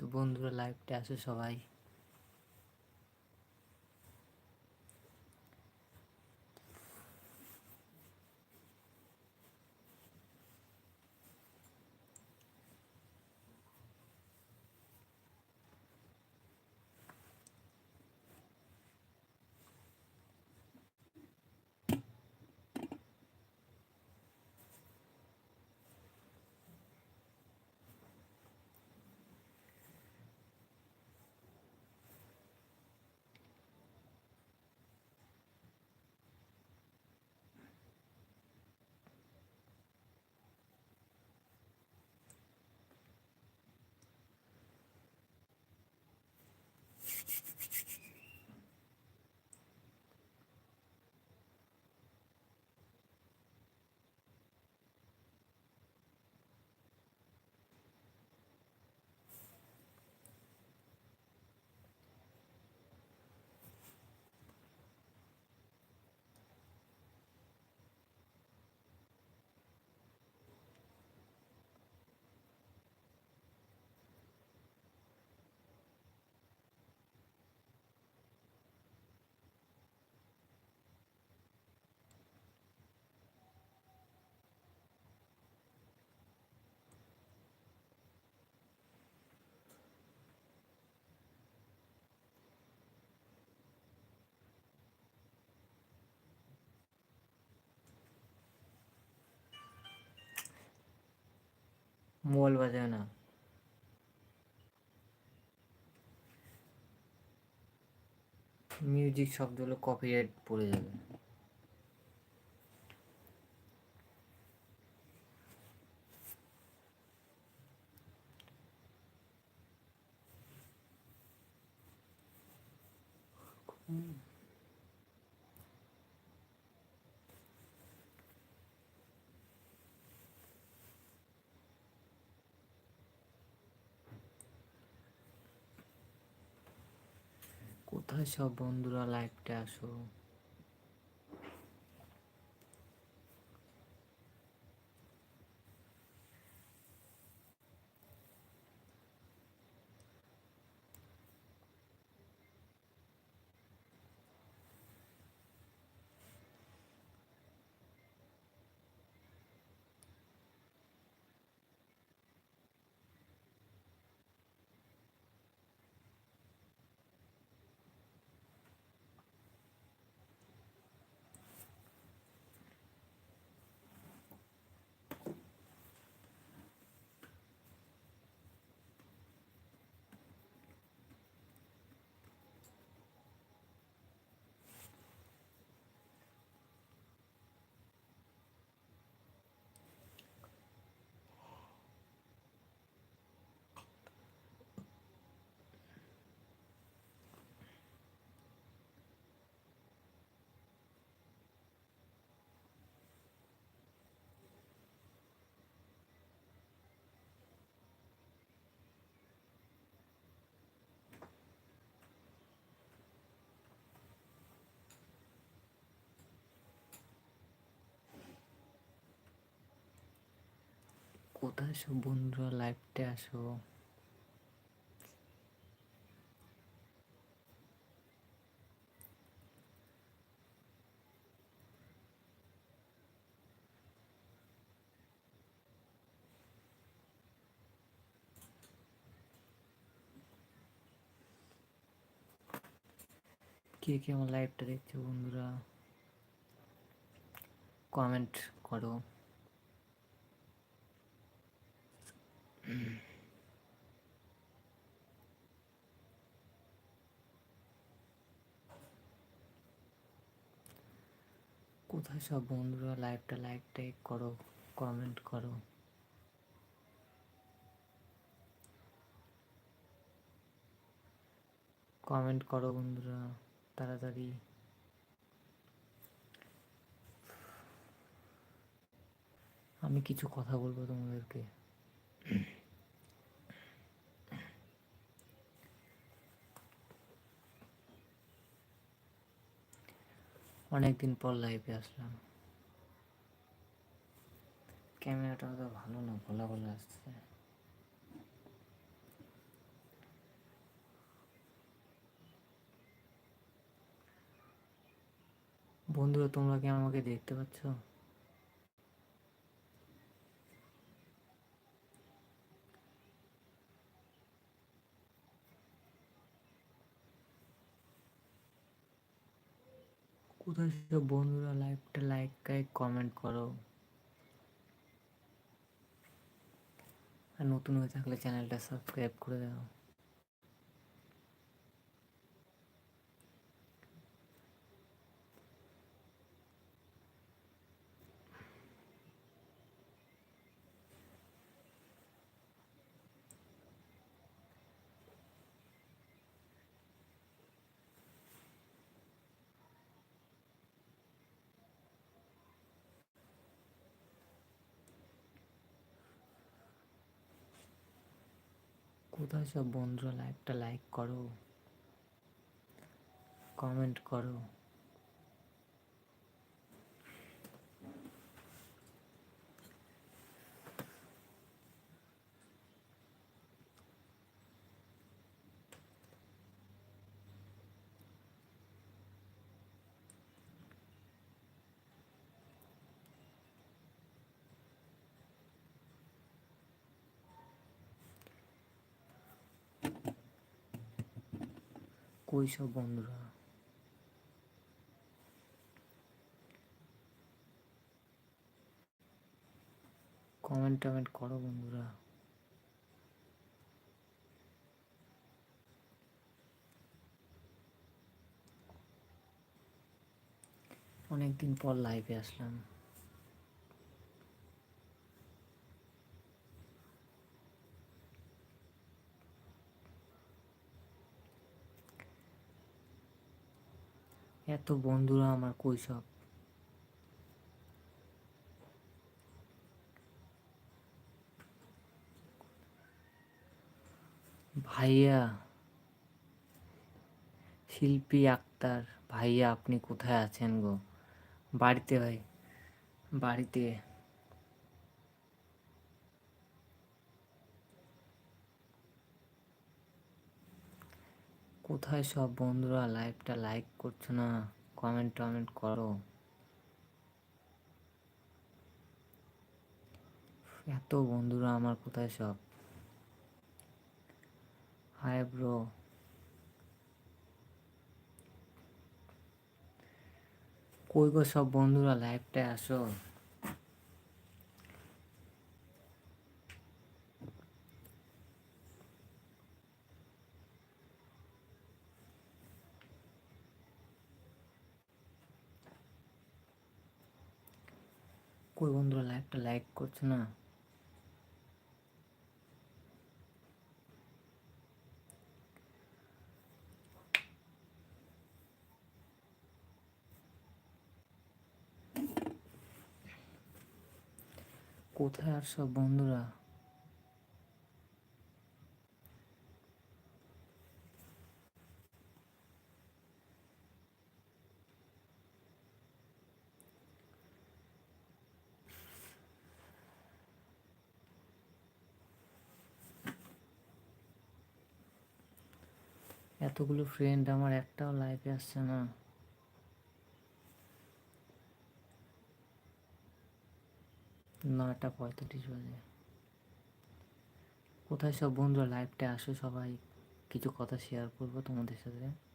তো বন্ধুরা লাইভটা আসো সবাই। মোবাইল বাজায় না। মিউজিক শব্দ হলো কপিরাইট পড়ে যাবে। কোথায় সব বন্ধুরা লাইভটা আসো? কোথায় সব বন্ধুরা লাইভটা আসো? কে কে আমার লাইভটা দেখছ বন্ধুরা? কমেন্ট করো কোথায় সব বন্ধুরা লাইভটা লাইক টাইক করো কমেন্ট করো। কমেন্ট করো বন্ধুরা, তাড়াতাড়ি। আমি কিছু কথা বলব তোমাদেরকে। অনেকদিন পর লাইভে আসলাম। ক্যামেরাটা তো ভালো না ভোলা ভোলা আসছে। বন্ধুরা, তোমরা কি আমাকে দেখতে পাচ্ছ? কোথায় সব বন্ধুরা লাইভটা লাইক লাইক কমেন্ট করো। আর নতুন হয়ে থাকলে চ্যানেলটা সাবস্ক্রাইব করে দাও। কোথায় সব বন্ধুরা লাইভটা লাইক করো? কমেন্ট করো। সব বন্ধুরা। কমেন্ট টমেন্ট করো বন্ধুরা। অনেকদিন পর লাইভে আসলাম। এত বন্ধুরা আমার কৈশব ভাইয়া, শিল্পী আক্তার, ভাইয়া আপনি কোথায় আছেন গো? বাড়িতে ভাই, বাড়িতে। কোথায় সব বন্ধুরা লাইভটা লাইক করছ না? কমেন্ট টমেন্ট করো। এত বন্ধুরা আমার কোথায় সব? হাই ব্রো কই গো সব বন্ধুরা লাইভটায় আসো কই লাইভটা লাইক করছ না? কোথায় আর সব বন্ধুরা? এতগুলো ফ্রেন্ড আমার একটাও লাইফে আসছে না। নয়টা পঁয়তাল্লিশ বাজে। কোথায় সব বন্ধুরা লাইভটা আসো সবাই কিছু কথা শেয়ার করব তোমাদের সাথে?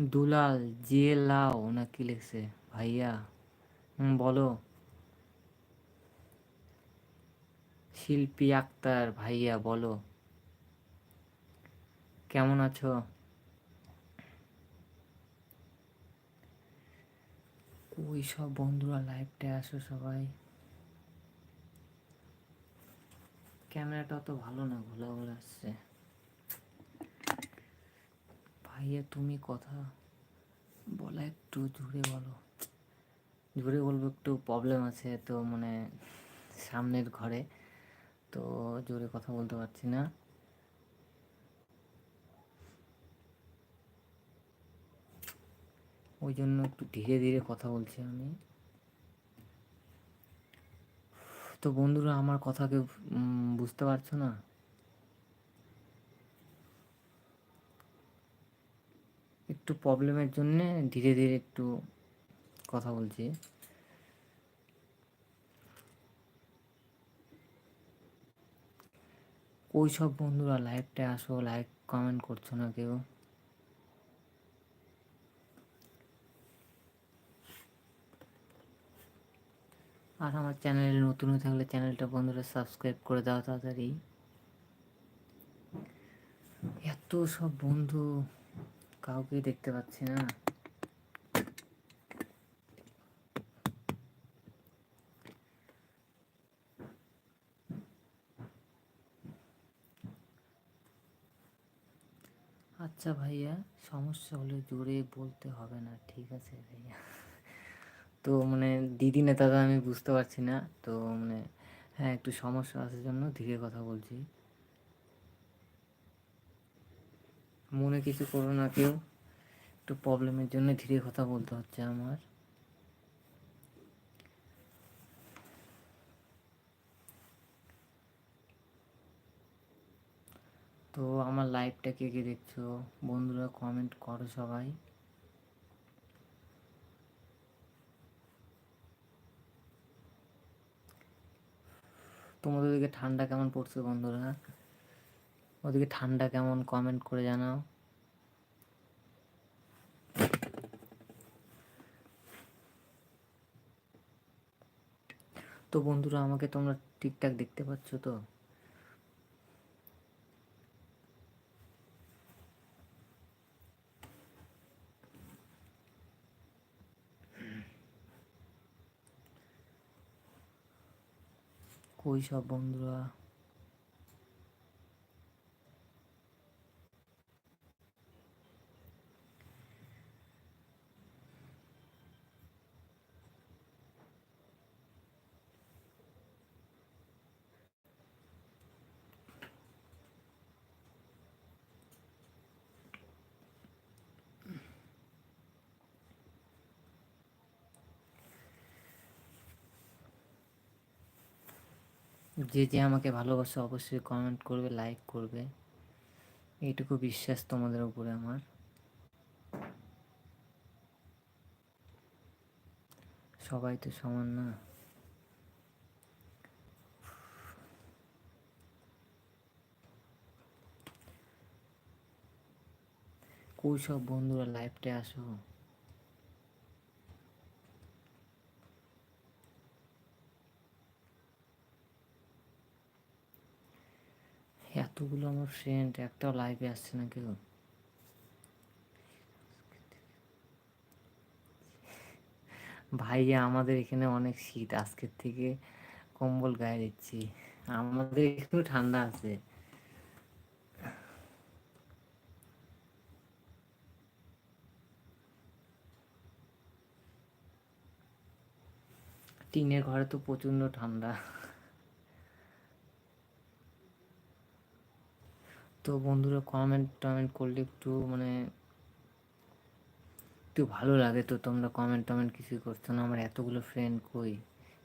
দুলাল, যে লাও না কি লিখছে। ভাইয়া বলো। শিল্পী আক্তার, ভাইয়া, বলো। কেমন আছো? ওই সব বন্ধুরা লাইভটা আসো সবাই। ক্যামেরাটা অত ভালো না ঘোলা ঘোলা আসছে। ভাইয়া, তুমি কথা বলা একটু জোরে বলো। জোরে বলব একটু প্রবলেম আছে তো মানে সামনের ঘরে, তো জোরে কথা বলতে পারছি না। ওই জন্য একটু ধীরে ধীরে কথা বলছি আমি। তো বন্ধুরা, আমার কথা কেউ বুঝতে পারছ না? একটু প্রবলেমের জন্যে ধীরে ধীরে একটু কথা বলছি। ওই সব বন্ধুরা লাইভটা আসো লাইক কমেন্ট করছ না কেউ? আর আমার চ্যানেলে নতুন হয়ে থাকলে চ্যানেলটা বন্ধুরা সাবস্ক্রাইব করে দাও তাড়াতাড়ি। এত সব বন্ধু কাউকে দেখতে পাচ্ছি না। আচ্ছা ভাইয়া, সমস্যা হলে জোরে বলতে হবে না, ঠিক আছে ভাইয়া। তো মানে দিদি নেতাদা আমি বুঝতে পারছি না, তো মানে হ্যাঁ একটু সমস্যা আছে জন্য ধীরে কথা বলছি। মনে কিছু করো না কেউ। একটু প্রবলেমের জন্য ধীরে কথা বলতে হচ্ছে আমার। তো আমার লাইভটা কে কে দেখছ? বন্ধুরা কমেন্ট করো সবাই। তোমাদের ওদিকে ঠান্ডা কেমন পড়ছে বন্ধুরা? ওদিকে ঠান্ডা কেমন কমেন্ট করে জানাও। তো বন্ধুরা, আমাকে তোমরা ঠিকঠাক দেখতে পাচ্ছ তো? কই সব বন্ধুরা? যে যে আমাকে ভালোবাসে অবশ্যই কমেন্ট করবে লাইক করবে। এইটুকু বিশ্বাস তোমাদের উপরে আমার। সবাই তো সমান না। কই সব বন্ধুরা লাইভটা আসো? এতগুলো আমার ফ্রেন্ড একটাও লাইভে আসছে না কেউ। ভাইয়া, আমাদের এখানে অনেক শীত। আজকের থেকে কম্বল গায়ে দিচ্ছি। আমাদের একটু ঠান্ডা আছে। টিনের ঘরে তো প্রচণ্ড ঠান্ডা। তো বন্ধুরা কমেন্ট টমেন্ট করলে একটু মানে একটু ভালো লাগে তো তোমরা কমেন্ট টমেন্ট কিছুই করছ না। আমার এতগুলো ফ্রেন্ড কই?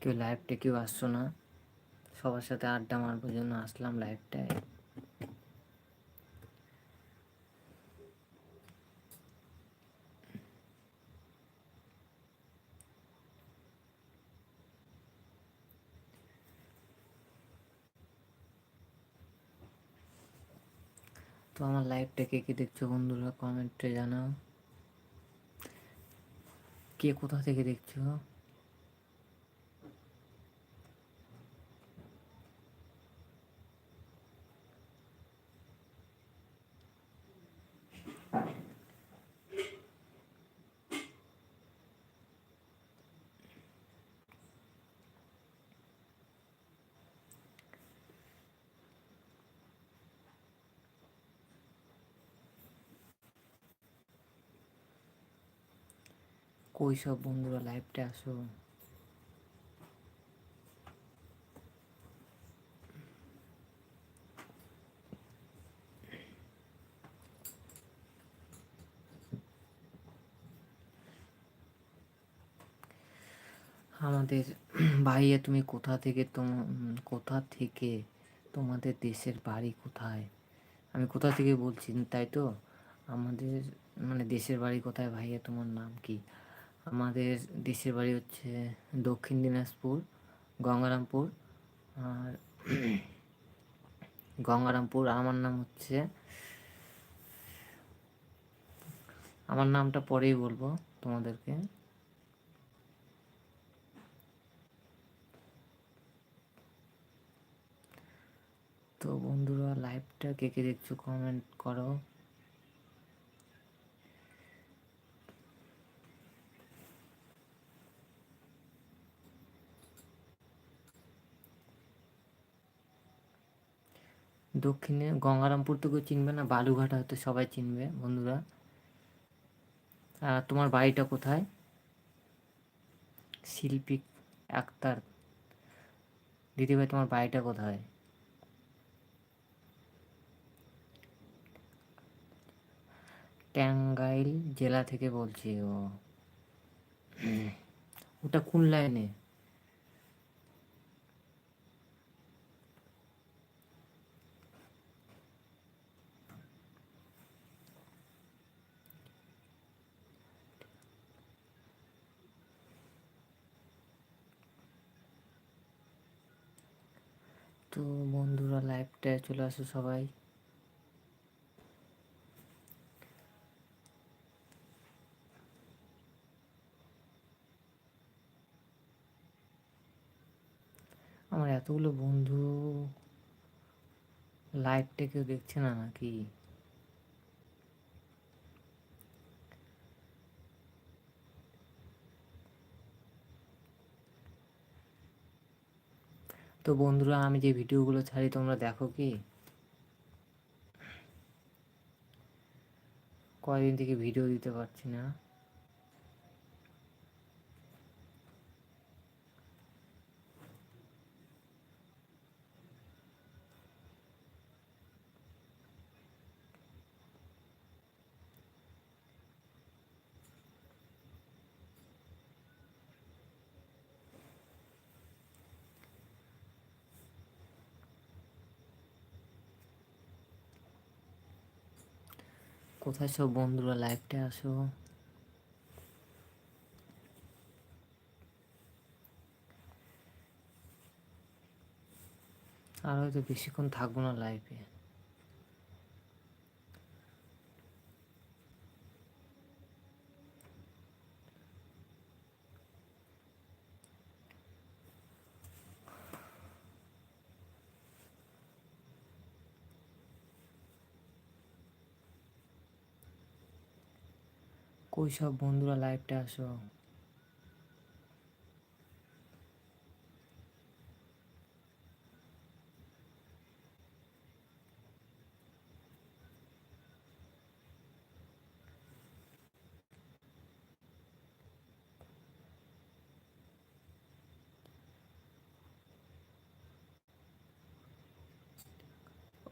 কেউ লাইভটা কেউ আসছো না? সবার সাথে আড্ডা মারবার জন্য আসলাম লাইভটায় তো আমার লাইভটা কে কে দেখছ বন্ধুরা? কমেন্টে জানাও। কে কোথা থেকে দেখছ? কই সব বন্ধুরা লাইভটা আসো আমাদের ভাইয়া, তুমি কোথা থেকে তোম কোথা থেকে তোমাদের দেশের বাড়ি কোথায়? আমি কোথা থেকে বলছি? তাই তো? আমাদের মানে দেশের বাড়ি কোথায় ভাইয়া? তোমার নাম কি? আমাদের দেশের বাড়ি হচ্ছে দক্ষিণ দিনাজপুর, গঙ্গারামপুর। আর গঙ্গারামপুর, আমার নাম হচ্ছে, আমার নামটা পরেই বলব তোমাদেরকে। তো বন্ধুরা লাইভটা কে কে দেখছ কমেন্ট করো। দক্ষিণে গঙ্গারামপুর তো কেউ চিনবে না বালুঘাট হয়তো সবাই চিনবে বন্ধুরা। আর তোমার বাড়িটা কোথায়? শিল্পী আক্তার। দিদিভাই, তোমার বাড়িটা কোথায়? ট্যাঙ্গাইল জেলা থেকে বলছি ও। ওটা কোন লাইনে তো বন্ধুরা লাইভটায় চলে আসো সবাই। আমার এতগুলো বন্ধু লাইভটা কেউ দেখছে না নাকি? তো বন্ধুরা, আমি যে ভিডিওগুলো ছাড়ি, তোমরা দেখো কি? কয়দিন থেকে ভিডিও দিতে পারছি না। কোথায় সব বন্ধুরা? লাইভটা আসো আর হয়তো বেশিক্ষণ থাকব না লাইভে কই সব বন্ধুরা লাইভটা আসো।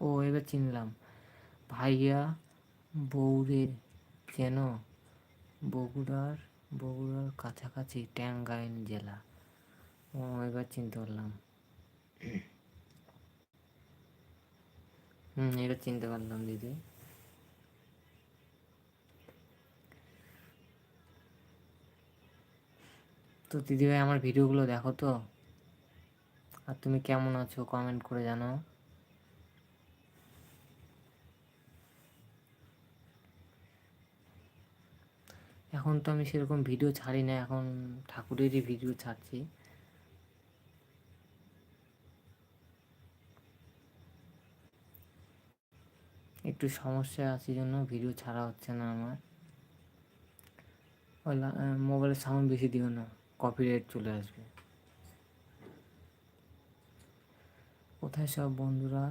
ও এবার চিনলাম। ভাইয়া বৌরে চেনো বগুড়ার বগুড়ার কাছাকাছি ট্যাঙ্গাইন জেলা। ও, এবার চিনতে পারলাম। হুম, এবার চিনতে পারলাম, দিদি। তো দিদিভাই আমার ভিডিওগুলো দেখো তো? আর তুমি কেমন আছো? কমেন্ট করে জানাও। এখন তো আমি সেরকম ভিডিও ছাড়ি না, এখন ঠাকুরেরই ভিডিও ছাড়ছি। একটু সমস্যা আছে জন্য ভিডিও ছাড়া হচ্ছে না আমার। মোবাইলের সাউন্ড বেশি দিও না কপিরাইট চলে আসবে। কোথায় সব বন্ধুরা?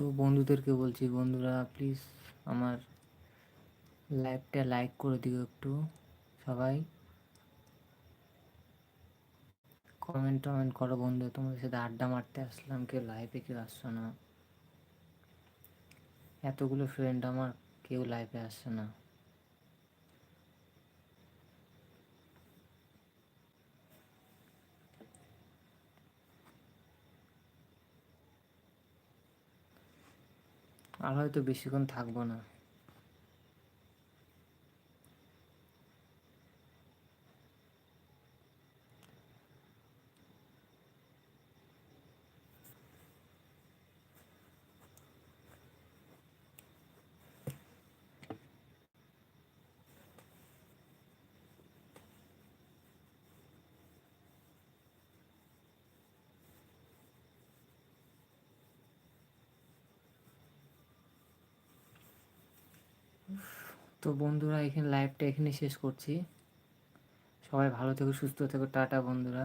তো বন্ধুদেরকে বলছি, বন্ধুরা প্লিজ আমার লাইভটা লাইক করে দিও একটু, সবাই। কমেন্ট টমেন্ট করো বন্ধু, তোমাদের সাথে আড্ডা মারতে আসলাম, কেউ লাইভে কেউ আসছো না। এতগুলো ফ্রেন্ড আমার, কেউ লাইভে আসছে না। আর হয়তো বেশিক্ষণ থাকব না। তো বন্ধুরা এখানে লাইভটা এখানে শেষ করছি। সবাই ভালো থেকো সুস্থ থেকো। টাটা বন্ধুরা।